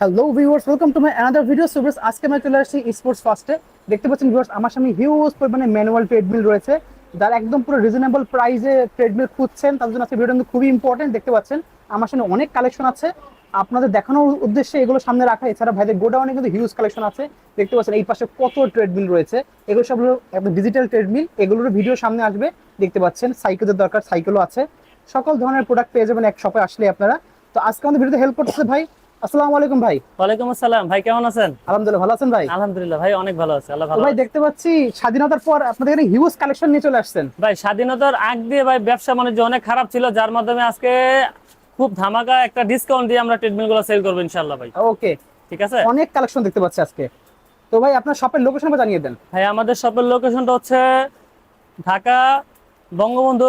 Hello viewers welcome to my another video so viewers আজকে আমরা চলে আসছি স্পোর্টস ফার্স্টে দেখতে পাচ্ছেন ভিউয়ার্স আমার সামনে হিউজ পরিমাণে ম্যানুয়াল ট্রেডমিল রয়েছে। যারা একদম পুরো রিজনেবল প্রাইসে ট্রেডমিল খুঁজছেন, তাদের জন্য আজকে ভিডিও কিন্তু খুবই ইম্পর্টেন্ট দেখতে পাচ্ছেন, আমার সামনে অনেক কালেকশন আছে। আপনাদের দেখানোর উদ্দেশ্যে এগুলো সামনে রাখা। এছাড়া ভাইদের গোডাউনে কিন্তু হিউজ কালেকশন আছে। দেখতে পাচ্ছেন, এই পাশে কত ট্রেডমিল রয়েছে। এগুলো সব একদম ডিজিটাল ট্রেডমিল এগুলোর ভিডিও সামনে আসবে। দেখতে পাচ্ছেন সাইকেলের দরকার সাইকেলও আছে। সকল ধরনের প্রোডাক্ট পেয়ে যাবেন এক শপে আসলে আপনারা। তো আজকে আমাদের ভিডিওতে হেল্প করতেছে ভাই আসসালামু আলাইকুম ভাই। ওয়ালাইকুম আসসালাম। ভাই কেমন আছেন? আলহামদুলিল্লাহ ভালো আছেন ভাই? আলহামদুলিল্লাহ ভাই অনেক ভালো আছে আল্লাহ ভালো ভাই দেখতে পাচ্ছি স্বাধীনতার পর আপনাদের এখানে হিউজ কালেকশন নিয়ে চলে আসছেন। ভাই স্বাধীনতার আগ দিয়ে ভাই ব্যবসা বাণিজ্য অনেক খারাপ ছিল যার মাধ্যমে আজকে খুব ধামাকা একটা ডিসকাউন্ট দিয়ে আমরা ট্রিটমেন্টগুলো সেল করব ইনশাল্লাহ ভাই। ওকে ঠিক আছে? অনেক কালেকশন দেখতে পাচ্ছি আজকে। তো ভাই আপনার শপের লোকেশন জানিয়ে দেন। ভাই আমাদের শপের লোকেশনটা হচ্ছে Dhaka Bangabandhu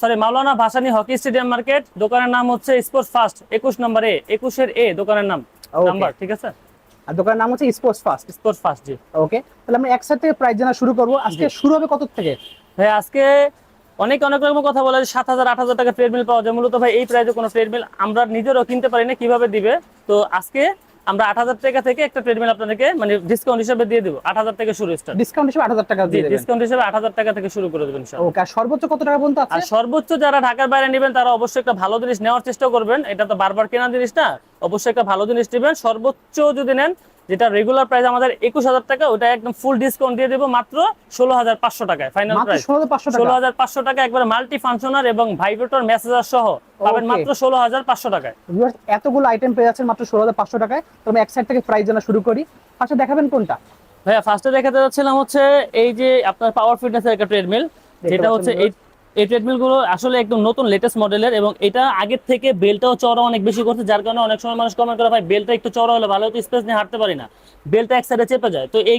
sorry Maulana Bhashani hockey stadium market দোকানের নাম হচ্ছে স্পোর্টস ফার্স্ট একুশ নম্বর এ একুশের এ দোকানের নাম নাম্বার ঠিক আছে? আর দোকানের নাম হচ্ছে স্পোর্টস ফাস্ট। স্পোর্টস ফার্স্ট জি। ওকে তাহলে আমরা একসাথে প্রাইস জানা শুরু করব। আজকে শুরু হবে কত থেকে? ভাই আজকে অনেক অনেক রকম কথা বলে সাত হাজার আট হাজার টাকা ট্রেডমিল পাওয়া যায়। মূলত ভাই এই প্রাইসে কোনো ট্রেডমিল আমরা নিজেরও কিনতে পারি না কীভাবে দিবে? তো আজকে আমরা আট হাজার টাকা থেকে একটা ট্রেডমিল আপনাদেরকে মানে ডিসকাউন্ট হিসেবে দিয়ে দিব। আট হাজার থেকে শুরু স্টার্ট ডিসকাউন্ট হিসেবে আট হাজার টাকা দিয়ে ডিসকাউন্ট হিসেবে আট হাজার টাকা থেকে শুরু করে দেবেন ইনশাআল্লাহ। ওকে আর সর্বোচ্চ কত টাকা পর্যন্ত আর আছে সর্বোচ্চ যারা ঢাকার বাইরে নেবেন তারা অবশ্যই একটা ভালো জিনিস নেওয়ার চেষ্টা করবেন। এটা তো বারবার কেনা জিনিস না। অবশ্যই একটা ভালো জিনিস নেবেন। সর্বোচ্চ যদি নেন যেটা রেগুলার প্রাইস আমাদের একুশ হাজার টাকা ওটা একদম ফুল ডিসকাউন্ট দিয়ে দেবো মাত্র ষোলো হাজার পাঁচশো টাকায় ফাইনাল প্রাইস ষোলো হাজার পাঁচশো টাকা? একবার মাল্টি ফাংশনার এবং ভাইব্রেটর মেসেজার সহ পাবেন মাত্র ষোলো হাজার পাঁচশো টাকায়। এতগুলো আইটেম পেয়ে যাচ্ছেন মাত্র ষোলো হাজার পাঁচশো টাকায়। তো আমি এক সাইড থেকে প্রাইস জানা শুরু করি। পাশে দেখাবেন কোনটা? ভাইয়া ফার্স্টে দেখাতে যাচ্ছিলাম হচ্ছে এই যে আপনার পাওয়ার ফিটনেসের একটা ট্রেডমিল যেটা হচ্ছে viewers। এই এই ট্রেডমিলগুলো আসলে একদম নতুন লেটেস্ট মডেলের এবং এটা আগের থেকে বেলটাও চড়া অনেক বেশি করছে যার কারণে অনেক সময় মানুষ কমেন্ট করে ভাই বেলটা একটু চড়া হলে ভালো হতো স্পেস নিয়ে হাঁটতে পারি না। বেলটা এক সাইডে চেপে যায়। তো এই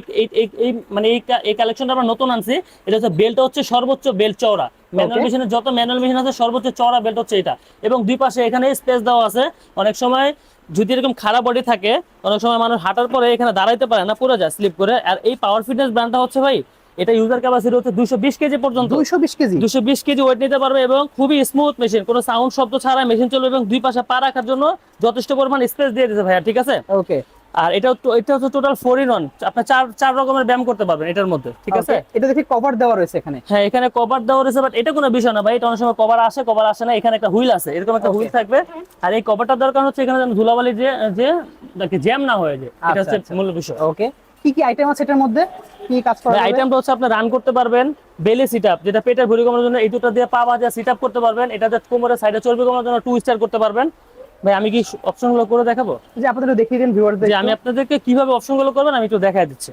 এই- মানে এই কালেকশনটা আমরা নতুন আনছি এটা হচ্ছে বেলটা হচ্ছে সর্বোচ্চ বেল চওড়া। ম্যানুয়াল মেশিনে যত ম্যানুয়াল মেশিন আছে সর্বোচ্চ চওড়া বেল্ট হচ্ছে এটা। এবং দুই পাশে এখানে স্পেস দেওয়া আছে। অনেক সময় যদি এরকম খারাপ বডি থাকে অনেক সময় মানুষ হাঁটার পরে এখানে দাঁড়াইতে পারে না পড়ে যায় স্লিপ করে। আর এই পাওয়ার ফিটনেস ব্র্যান্ডটা হচ্ছে ভাই এটা ইউজার ক্যাপাসিটি হচ্ছে দুশো বিশ কেজি পর্যন্ত। দুইশো বিশ কেজি? দুশো বিশ কেজি ওয়েট নিতে পারবে এবং খুবই স্মুথ মেশিন কোনো সাউন্ড শব্দ ছাড়া মেশিন চলবে এবং দুই পাশে পা রাখার জন্য যথেষ্ট পরিমাণ স্পেস দিয়ে দিতে ভাইয়া ঠিক আছে? ওকে আর এটা এটা হচ্ছে টোটাল ফোর ইন ওয়ান আপনার চার চার রকমের ব্যায়াম করতে পারবেন এটার মধ্যে ঠিক আছে? এটা দেখি কভার দেওয়া রয়েছে এখানে। হ্যাঁ এখানে কভার দেওয়া রয়েছে বাট এটা কোনো বিষয় না ভাই এটা অনেক সময় কভার আসে কভার আসে না এখানে একটা হুইল আছে এরকম একটা হুইল থাকবে। আর এই কভারটা দরকার হচ্ছে এখানে যেন ধুলাবালি যে যে জ্যাম না হয়ে যায়। এটা আচ্ছা, হচ্ছে আচ্ছা। মূল বিষয়। ওকে কি কি আইটেম আছে এটার মধ্যে? কি কাজ করা যাবে? আইটেমটা হচ্ছে আপনি রান করতে পারবেন বেলি সিট আপ যেটা পেটের ভুঁড়ি কমানোর জন্য এই দুটো দিয়ে পা বাজা সিট আপ করতে পারবেন এটা দিয়ে কোমরের সাইডে চর্বি কমানোর জন্য টু স্টার করতে পারবেন। ভাই আমি কি অপশনগুলো করে দেখাবো? যে আপনাদের দেখিয়ে দিন ভিউয়ারদের যে আমি আপনাদেরকে কীভাবে অপশনগুলো করবেন আমি একটু দেখাই দিচ্ছি।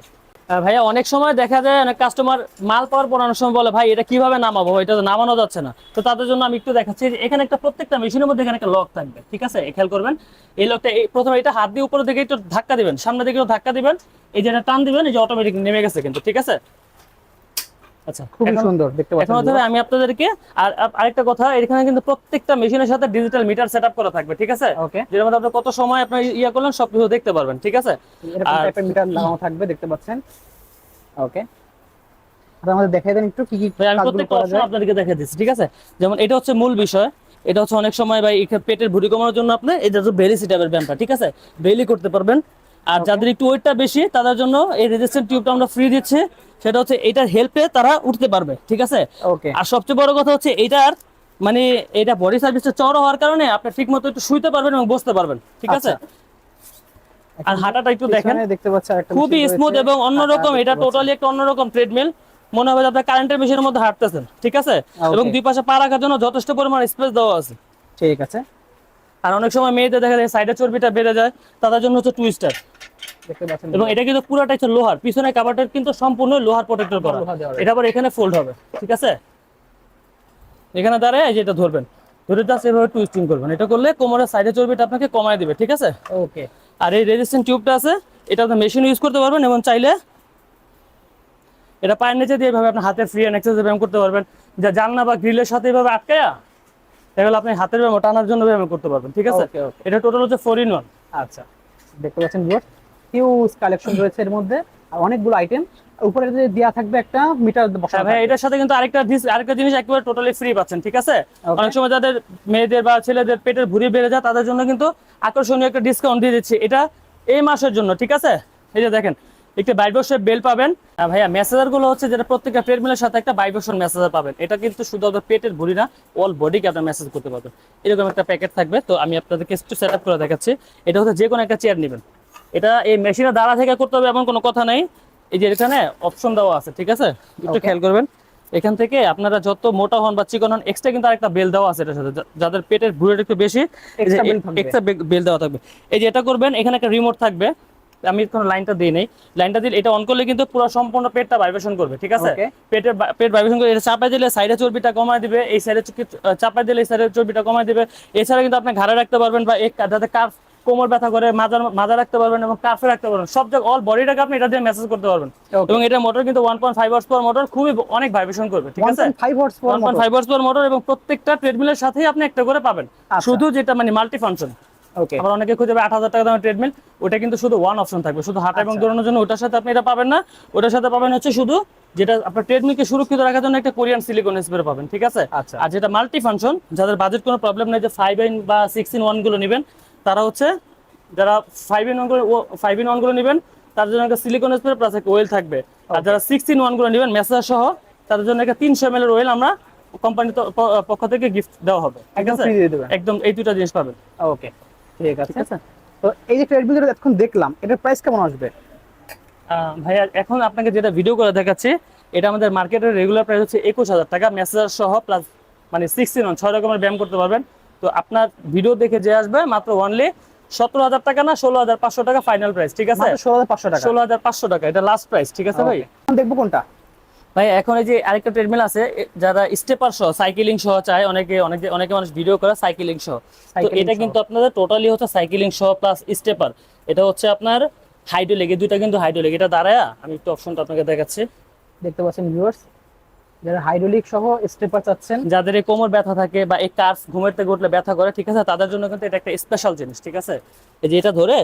ভাইয়া, অনেক সময় দেখা যায় অনেক কাস্টমার মাল পাওয়ার পর অনেক সময় বলে, ভাই, এটা কীভাবে নামাবো? এটা নামানো যাচ্ছে না। তো তাদের জন্য আমি একটু দেখাচ্ছি এখানে একটা প্রত্যেকটা মেশিনের মধ্যে এখানে একটা লক থাকবে, ঠিক আছে? খেয়াল করবেন, এই লকটা প্রথমে এটা হাত দিয়ে উপরে দিকে একটু ধাক্কা দিবেন সামনে দিকে ধাক্কা দিবেন, এই যে এটা টান দিবেন, এই যে অটোমেটিক নেমে গেছে কিন্তু, ঠিক আছে? আচ্ছা খুবই এখন- সুন্দর দেখতে এখন পাচ্ছেন হচ্ছে ভাই আমি আপনাদেরকে আর আর- আরেকটা কথা এখানে কিন্তু প্রত্যেকটা মেশিনের সাথে ডিজিটাল মিটার সেটআপ করা থাকবে ঠিক আছে? ওকে মধ্যে আপনি কত সময় আপনার ইয়া করলেন সবকিছু দেখতে পারবেন ঠিক আছে? আর- টাইপের মিটার লাগানো থাকবে দেখতে পাচ্ছেন? ওকে আর আমাদের দেখাই দেন একটু কি কি আমি প্রত্যেকটা করা অপশন যায়। আপনাদেরকে দিচ্ছি ঠিক আছে? যেমন এটা হচ্ছে মূল বিষয় এটা হচ্ছে অনেক সময় ভাই পেটের ভুঁড়ি কমানোর জন্য আপনি এটা হচ্ছে বেলি সিটাপের ব্যায়ামটা ঠিক আছে? বেলি করতে পারবেন আর যাদের একটু ওয়েটটা বেশি তাদের জন্য এই রেজিস্ট্যান্ট টিউবটা আমরা ফ্রি দিচ্ছি। সেটা হচ্ছে এটার হেল্পে তারা উঠতে পারবে ঠিক আছে? আর সবচেয়ে বড় কথা হচ্ছে এটার মানে এটা বডি সার্ভিসটা চড়া হওয়ার কারণে আপনি ঠিক মতো একটু শুইতে পারবেন এবং বসতে পারবেন ঠিক আছে? আর হাঁটাটা একটু দেখেন। দেখতে পাচ্ছি আরেকটা খুবই স্মুথ এবং অন্যরকম এটা টোটালি একটা অন্যরকম ট্রেডমিল মনে হবে যে আপনার কারেন্টের মেশিনের মধ্যে হাঁটতেছেন ঠিক আছে. এবং দুই পাশে পা রাখার জন্য যথেষ্ট পরিমাণ স্পেস দেওয়া আছে। ঠিক আছে। আর অনেক সময় মেয়েদের দেখা যায় সাইডে চর্বিটা বেড়ে যায় তাদের জন্য হচ্ছে টুইস্টার দেখতে পাচ্ছেন এবং এটা কিন্তু পুরোটা হচ্ছে লোহার। পিছনে কাভারটা কিন্তু সম্পূর্ণ লোহার প্রোটেক্টর করা। এটা আবার এখানে ফোল্ড হবে ঠিক আছে? এখানে দাঁড়ায় এই যে এটা ধরবেন। ধরে জাস্ট এভাবে টুইস্টিং করবেন। এটা করলে কোমরের সাইডে চর্বিটা আপনাকে কমায় দিবে ঠিক আছে? ওকে আর এই রেজিস্ট্যান্ট টিউবটা আছে এটা আপনি মেশিন ইউজ করতে পারবেন এবং চাইলে এটা পায়ের নিচে দিয়ে এভাবে আপনি হাতে ফ্রি অ্যান্ড এক্সারসাইজ ব্যায়াম করতে পারবেন। যা জানলা বা গ্রিলের সাথে এভাবে আটকায়া তাহলে আপনি হাতের ব্যায়াম টানার জন্য ব্যায়াম করতে পারবেন ঠিক আছে. এটা টোটাল হচ্ছে ফোর ইন ওয়ান আচ্ছা দেখতে পাচ্ছেন হিউজ কালেকশন রয়েছে এর মধ্যে আর অনেকগুলো আইটেম উপরে দেয়া থাকবে একটা মিটার বসানো ভাই এটার সাথে কিন্তু আরেকটা আরেকটা জিনিস একেবারে টোটালি ফ্রি পাচ্ছেন ঠিক আছে? অনেক সময় যাদের মেয়েদের বা ছেলেদের পেটের ভুঁড়ি বেড়ে যায় তাদের জন্য কিন্তু আকর্ষণীয় একটা ডিসকাউন্ট দিয়ে দিচ্ছে। এটা এই মাসের জন্য ঠিক আছে? এই যে দেখেন একটা বাইবসের বেল পাবেন। ভাইয়া মেসেজারগুলো হচ্ছে যেটা প্রত্যেকটা ট্রেডমিলের সাথে একটা বাইবসন মেসেজার পাবেন। এটা কিন্তু শুধু আপনার পেটের ভুড়ি না অল বডিকে আপনার মেসেজ করতে পারবেন। এরকম একটা প্যাকেট থাকবে। তো আমি আপনাদেরকে একটু সেট আপ করে দেখাচ্ছি। এটা হচ্ছে যে কোনো একটা চেয়ার নেবেন। এটা এই মেশিনের দ্বারা থেকে করতে হবে এমন কোনো কথা নাই। এই যে এখানে অপশন দেওয়া আছে ঠিক আছে? একটু খেয়াল করবেন। এখান থেকে আপনারা যত মোটা হন বা চিকন হন এক্সট্রা কিন্তু আরেকটা বেল দেওয়া আছে এটার সাথে। যাদের পেটের ভুঁড়িটা একটু বেশি। এক্সট্রা বেল দেওয়া থাকবে। এই যে এটা করবেন এখানে একটা রিমোট থাকবে। আমি কোনো লাইনটা দিই নেই। লাইনটা দিলে এটা অন করলে কিন্তু পুরো সম্পূর্ণ পেটটা ভাইব্রেশন করবে ঠিক আছে? পেটের পেট ভাইব্রেশন করে এটা চাপাই দিলে সাইডে চর্বিটা কমায় দিবে। এই সাইডে চাপাই দিলে এই সাইডে চর্বিটা কমায় দিবে। এছাড়া কিন্তু আপনি ঘাড়ে রাখতে পারবেন বা এক যাতে কাফ কোমর ব্যথা করে মাজা মাজা রাখতে পারবেন এবং কাফে রাখতে পারবেন। সব জায়গায় অল বডিটাকে আপনি এটা দিয়ে মেসেজ করতে পারবেন। এবং এটা মোটর কিন্তু one point five hours per motor খুবই অনেক ভাইব্রেশন করবে ঠিক আছে? 1.5 horse one point five hours per motor এবং প্রত্যেকটা ট্রেডমিলের সাথেই আপনি একটা করে পাবেন। আচ্ছা। শুধু যেটা মানে মাল্টি ফাংশন আবার অনেকে খুঁজে আট হাজার টাকা দামের ট্রেডমিল ওটা কিন্তু শুধু ওয়ান অপশন থাকবে শুধু হাঁটা এবং আচ্ছা। দৌড়ানোর জন্য ওটার সাথে আপনি এটা পাবেন না। ওটার সাথে পাবেন হচ্ছে শুধু যেটা আপনার ট্রেডমিলকে সুরক্ষিত রাখার জন্য একটা কোরিয়ান সিলিকন স্প্রে পাবেন ঠিক আছে? আচ্ছা। আর যেটা মাল্টি ফাংশন যাদের বাজেট কোনো প্রবলেম নেই যে ফাইভ ইন বা সিক্স ইন ওয়ানগুলো নেবেন তারা হচ্ছে যারা five in one five in ওয়ানগুলো নেবেন তার জন্য একটা সিলিকন স্প্রে প্লাস একটা ওয়েল থাকবে। আর যারা সিক্স ইন ওয়ানগুলো নেবেন মেসাজ সহ তাদের জন্য একটা তিনশো এম এল ওয়েল আমরা কোম্পানির পক্ষ থেকে গিফট দেওয়া হবে। ঠিক একদম আছে? এই দুটা জিনিস পাবেন। ওকে ঠিক আছে। ঠিক আছে? তো এই যে ট্রেডমিল এখন দেখলাম এটার প্রাইস কেমন আসবে? ভাইয়া এখন আপনাকে যেটা ভিডিও করে দেখাচ্ছি এটা আমাদের মার্কেটের রেগুলার প্রাইস হচ্ছে একুশ হাজার টাকা মেসেজার সহ প্লাস মানে সিক্সটিন ছয় রকমের ব্যায়াম করতে পারবেন। তো আপনার ভিডিও দেখে যে আসবে মাত্র ওনলি সতেরো হাজার টাকা না ষোলো হাজার পাঁচশো টাকা ফাইনাল প্রাইস ঠিক আছে? মাত্র 16500 টাকা। ষোলো হাজার পাঁচশো টাকা এটা লাস্ট প্রাইস ঠিক আছে ভাই? দেখব কোনটা? ভাই এখন এই যে আরেকটা ট্রেডমিল আছে যারা স্টেপার সহ সাইকেলিং সহ চায় অনেকে অনেকে অনেকে মানুষ ভিডিও করে সাইকেলিং সহ। তো এটা কিন্তু আপনাদের টোটালি হচ্ছে সাইকেলিং সহ প্লাস স্টেপার এটা হচ্ছে আপনার হাইড্রোলিক এই দুইটা কিন্তু হাইড্রোলিক এটা দাঁড়ায় আমি একটু অপশনটা আপনাকে দেখাচ্ছি। দেখতে পাচ্ছেন ভিউয়ার্স যারা হাইড্রোলিক সহ স্টেপার চাচ্ছেন, যাদের এই কোমর ব্যথা থাকে বা এই কার্স ঘুমের থেকে উঠলে ব্যথা করে, ঠিক আছে? তাদের জন্য কিন্তু এটা একটা স্পেশাল জিনিস, ঠিক আছে? এই যে এটা ধরে,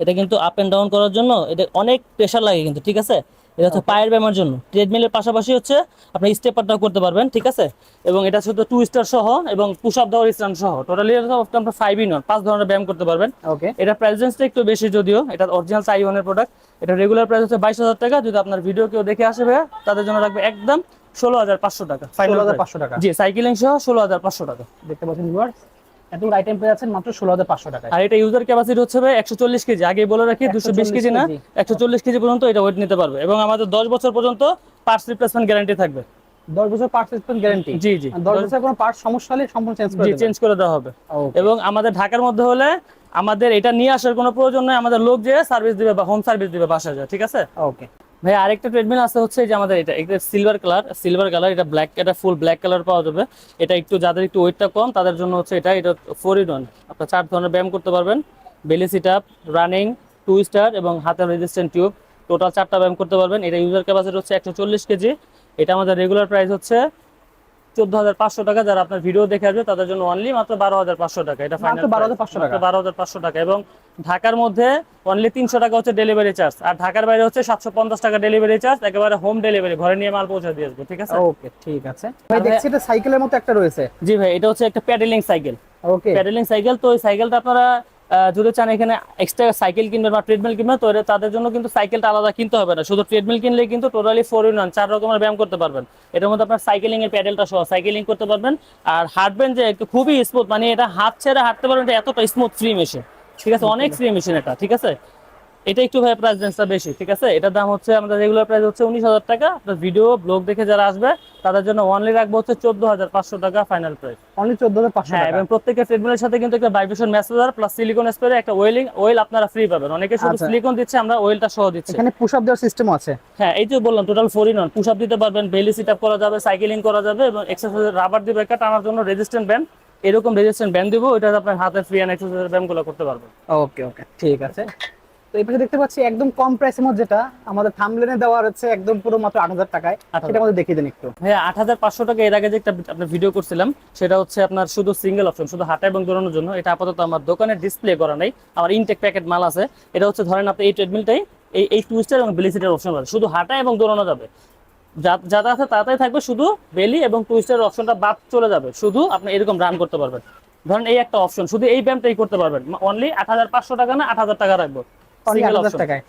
এটা কিন্তু আপ এন্ড ডাউন করার জন্য এটা অনেক প্রেশার লাগে কিন্তু, ঠিক আছে? এটা হচ্ছে পায়ের ব্যায়ামের জন্য। ট্রেডমিলের পাশাপাশি হচ্ছে আপনি স্টেপারটাও করতে পারবেন ঠিক আছে? এবং এটা শুধু টু স্টার সহ এবং পুশ আপ দেওয়ার স্ট্যান্ড সহ। টোটালি আপনার ফাইভ ইন পাঁচ ধরনের ব্যায়াম করতে পারবেন। ওকে এটা প্রাইস একটু বেশি যদিও এটা অরিজিনাল চাইওয়ানের প্রোডাক্ট এটা রেগুলার প্রাইস হচ্ছে বাইশ হাজার টাকা। যদি আপনার ভিডিও কেউ দেখে আসে ভাইয়া, তাদের জন্য রাখবে একদম ষোলো হাজার পাঁচশো টাকা। ষোলো হাজার পাঁচশো টাকা। জি সাইকেলিং সহ ষোলো হাজার পাঁচশো টাকা। দেখতে পাচ্ছেন ভিউয়ার্স এতগুলো আইটেম পেয়ে যাচ্ছেন মাত্র 16500 টাকায়। আর এটা ইউজার ক্যাপাসিটি হচ্ছে ভাই একশো চল্লিশ কেজি আগে বলে রাখি দুশো বিশ কেজি না। একশো চল্লিশ কেজি পর্যন্ত এটা ওয়েট নিতে পারবে এবং আমাদের দশ বছর পর্যন্ত পার্টস রিপ্লেসমেন্ট গ্যারান্টি থাকবে। 10 বছর পার্টস রিপ্লেসমেন্ট গ্যারান্টি জি জি। 10 বছর কোনো পার্টস সমস্যা হলে সম্পূর্ণ চেঞ্জ করে জি চেঞ্জ করে দেওয়া হবে। এবং আমাদের ঢাকার মধ্যে হলে আমাদের এটা নিয়ে আসার কোনো প্রয়োজন নেই আমাদের লোক যে সার্ভিস দিবে বা হোম সার্ভিস দিবে বাসায় যায় ঠিক আছে? ওকে ভাই, আরেকটা ট্রেডমিল আছে হচ্ছে যে আমাদের এটা এটা সিলভার কালার সিলভার কালার এটা ব্ল্যাক এটা ফুল ব্ল্যাক কালার পাওয়া যাবে। এটা একটু, যাদের একটু ওয়েটটা কম, তাদের জন্য হচ্ছে এটা এটা ফোর ইন ওয়ান আপনার চার ধরনের ব্যায়াম করতে পারবেন। Belly sit up running twister এবং হাতের রেজিস্ট্যান্ট টিউব টোটাল চারটা ব্যায়াম করতে পারবেন। এটা ইউজার ক্যাপাসিটি হচ্ছে একশো চল্লিশ কেজি। এটা আমাদের রেগুলার প্রাইস হচ্ছে চোদ্দ হাজার পাঁচশো টাকা যারা আপনার ভিডিও দেখে আসবে তাদের জন্য অনলি মাত্র বারো হাজার পাঁচশো টাকা। এটা মাত্র 12,500 টাকা। বারো হাজার পাঁচশো টাকা। এবং ঢাকার মধ্যে অনলি তিনশো টাকা হচ্ছে ডেলিভারি চার্জ আর ঢাকার বাইরে হচ্ছে সাতশো পঞ্চাশ টাকা ডেলিভারি চার্জ একেবারে হোম ডেলিভারি ঘরে নিয়ে মাল পৌঁছে দিয়ে আসব ঠিক আছে? ওকে ঠিক আছে। ভাই দেখছি এটা সাইকেলের মতো একটা রয়েছে। জি ভাই এটা হচ্ছে একটা pedaling cycle okay pedaling cycle তো ওই সাইকেলটা আপনারা যদি চান এখানে এক্সট্রা সাইকেল কিনবেন বা ট্রেডমিল কিনবেন তো তাদের জন্য কিন্তু সাইকেলটা আলাদা কিনতে হবে না। শুধু ট্রেডমিল কিনলে কিন্তু টোটালি ফোর ইন ওয়ান চার রকমের ব্যায়াম করতে পারবেন। এটার মধ্যে আপনার সাইকেলিং এর প্যাডেলটা সহ সাইকেলিং করতে পারবেন। আর হাঁটবেন যে একটু খুবই স্মুথ মানে এটা হাত ছেড়ে হাঁটতে পারবেন এটা এতটা স্মুথ ফ্রি মেশিন ঠিক আছে? অনেক ফ্রি মেশিন এটা ঠিক আছে? এটা একটু ভাই প্রাইস রেঞ্জটা বেশি ঠিক আছে? এটার দাম হচ্ছে আমাদের রেগুলার প্রাইস হচ্ছে উনিশ হাজার টাকা। আপনার ভিডিও ব্লগ দেখে যারা আসবে তাদের জন্য অনলি রাখব হচ্ছে চোদ্দ হাজার পাঁচশো টাকা ফাইনাল প্রাইস অনলি 14500 হ্যাঁ টাকা। এবং প্রত্যেকটা ট্রেডমিলের সাথে কিন্তু একটা vibration massager plus silicon spray একটা ওয়েলিং ওয়েল আপনারা ফ্রি পাবেন। অনেকে শুধু আচ্ছা। সিলিকন দিচ্ছে আমরা ওয়েলটা সহ দিচ্ছি। এখানে পুশ আপ দেওয়ার সিস্টেম আছে। হ্যাঁ এই যে বললাম total four in push up দিতে পারবেন বেলি সিট আপ করা যাবে সাইকেলিং করা যাবে এবং এক্সারসাইজ রাবার দিবে একটা টানার জন্য রেজিস্ট্যান্ট ব্যান্ড এরকম রেজিস্ট্যান্ট ব্যান্ড দিব ওইটা আপনার হাতে ফ্রি অ্যান্ড এক্সারসাইজ ব্যায়ামগুলো করতে পারবেন। ওকে ওকে ঠিক আছে। তো এই পাশে দেখতে পাচ্ছি একদম কম প্রাইসের মধ্যে যেটা আমাদের থামলেনে দেওয়া হচ্ছে একদম পুরো মাত্র 8000 টাকায়। সেটা আমাদের দেখিয়ে দেন একটু। হ্যাঁ আট হাজার পাঁচশো টাকা এর আগে যে একটা আপনার ভিডিও করছিলাম সেটা হচ্ছে আপনার শুধু সিঙ্গেল অপশন শুধু হাঁটা এবং দৌড়ানোর জন্য। এটা আপাতত আমার দোকানে ডিসপ্লে করা নেই আমার ইনটেক প্যাকেট মাল আছে। এটা হচ্ছে ধরেন আপনি এই ট্রেডমিলটাই এই এই টুইস্টার এবং বেলিসিটের অপশন আছে। শুধু হাঁটা এবং দৌড়ানো যাবে। যা- আছে তাড়াতাড়ি থাকবে শুধু বেলি এবং টুইস্টার অপশনটা বাদ চলে যাবে। শুধু আপনি এরকম রান করতে পারবেন। ধরেন এই একটা অপশন শুধু এই ব্যায়ামটাই করতে পারবেন। অনলি আট হাজার পাঁচশো টাকা না আট হাজার টাকা রাখব। Only Single 8,000 টাকায়।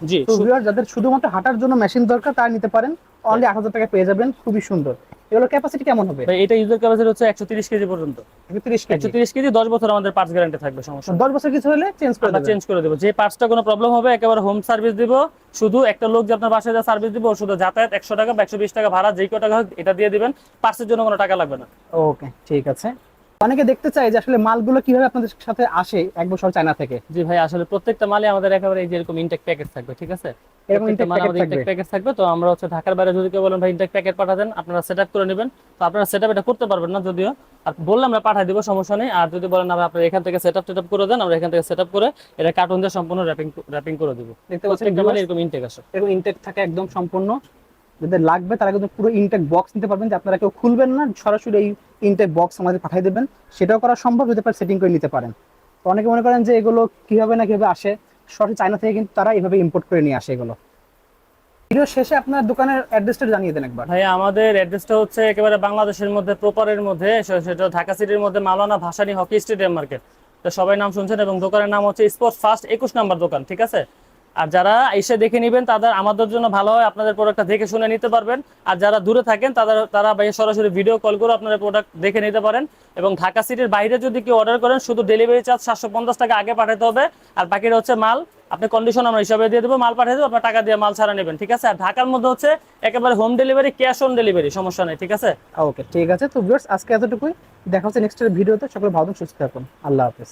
যাদের শুধুমাত্র হাঁটার জন্য মেশিন দরকার তারা নিতে পারেন। অনলি আট হাজার টাকা পেয়ে যাবেন। খুবই সুন্দর। এগুলো ক্যাপাসিটি কেমন হবে? এটা ইউজার ক্যাপাসিটি হচ্ছে একশো তিরিশ কেজি পর্যন্ত। তিরিশ কেজি। একশো তিরিশ কেজি দশ বছর আমাদের পার্টস গ্যারান্টি থাকবে সমস্যা নেই। দশ বছর কিছু হলে চেঞ্জ করে দেবেন। চেঞ্জ করে দেবো। যে পার্টসটা কোনো প্রবলেম হবে একেবারে হোম সার্ভিস দিব। শুধু একটা লোক যে আপনার বাসায় যা সার্ভিস দিব শুধু যাতায়াত একশো টাকা বা একশো বিশ টাকা ভাড়া যেই কো টাকা এটা দিয়ে দিবেন। পার্টসের জন্য কোনো টাকা লাগবে না। ওকে ঠিক আছে। অনেকে দেখতে চাই যে আসলে মালগুলো কীভাবে আপনাদের সাথে আসে এক বছর চায়না থেকে। জি ভাই আসলে প্রত্যেকটা মালে আমাদের একেবারে এই যে এরকম ইনটেক প্যাকেজ থাকবে ঠিক আছে? এরকম ইনটেক প্যাকেজ থাকবে। তো আমরা হচ্ছে ঢাকার বাইরে যদি কেউ বলেন ভাই ইনটেক প্যাকেট পাঠাতেন আপনারা সেট করে নেবেন। তো আপনারা সেট এটা করতে পারবেন না যদিও। আর বললে আমরা পাঠাই দিব সমস্যা নেই। আর যদি বলেন আমরা আপনারা এখান থেকে সেট আপ টেট করে দেন আমরা এখান থেকে সেট করে এটা কার্টুন দিয়ে সম্পূর্ণ র্যাপিং র্যাপিং করে দিব। দেখতে পাচ্ছেন? এরকম ইনটেক আসে। এরকম ইনটেক থাকে একদম সম্পূর্ণ। যাদের লাগবে তারা কিন্তু পুরো ইনটেক বক্স নিতে পারবেন, যে আপনারা কেউ খুলবেন না, সরাসরি এই ইনটেক বক্স আমাদের পাঠিয়ে দেবেন। সেটাও করা সম্ভব, যদি আপনারা সেটিং করে নিতে পারেন। তো অনেকে মনে করেন যে এগুলো কীভাবে না কীভাবে আসে, সরাসরি চায়না থেকে কিন্তু তারা এইভাবে ইম্পোর্ট করে নিয়ে আসে এগুলো। ভিডিও শেষে আপনার দোকানের অ্যাড্রেসটা জানিয়ে দেন একবার। ভাই আমাদের অ্যাড্রেসটা হচ্ছে একেবারে বাংলাদেশের মধ্যে প্রপারের মধ্যে সেটা ঢাকা সিটির মধ্যে, Maulana Bhashani hockey stadium market. সবাই নাম শুনছেন এবং দোকানের নাম হচ্ছে স্পোর্টস ফার্স্ট একুশ নাম্বার দোকান, ঠিক আছে? আর যারা এসে দেখে নেবেন, তাদের আমাদের জন্য ভালো হয়। আপনাদের প্রোডাক্টটা দেখে শুনে নিতে পারবেন। আর যারা দূরে থাকেন, তাদের, তারা সরাসরি ভিডিও কল করে আপনাদের প্রোডাক্ট দেখে নিতে পারেন। এবং ঢাকা সিটির বাইরে যদি কেউ অর্ডার করেন, শুধু ডেলিভারি চার্জ সাতশো পঞ্চাশ টাকা আগে পাঠাতে হবে। আর বাকিটা হচ্ছে মাল। আপনি কন্ডিশন আমরা হিসাবে দিয়ে দেবো। মাল পাঠিয়ে দেবো, আপনার টাকা দিয়ে মাল ছাড়া নেবেন, ঠিক আছে? আর ঢাকার মধ্যে হচ্ছে একেবারে home delivery cash on delivery সমস্যা নেই, ঠিক আছে? ওকে ঠিক আছে। তো আজকে এতটুকুই। দেখা হচ্ছে নেক্সট ভিডিওতে সকলে ভালো সুস্থ থাকুন। আল্লাহ হাফেজ।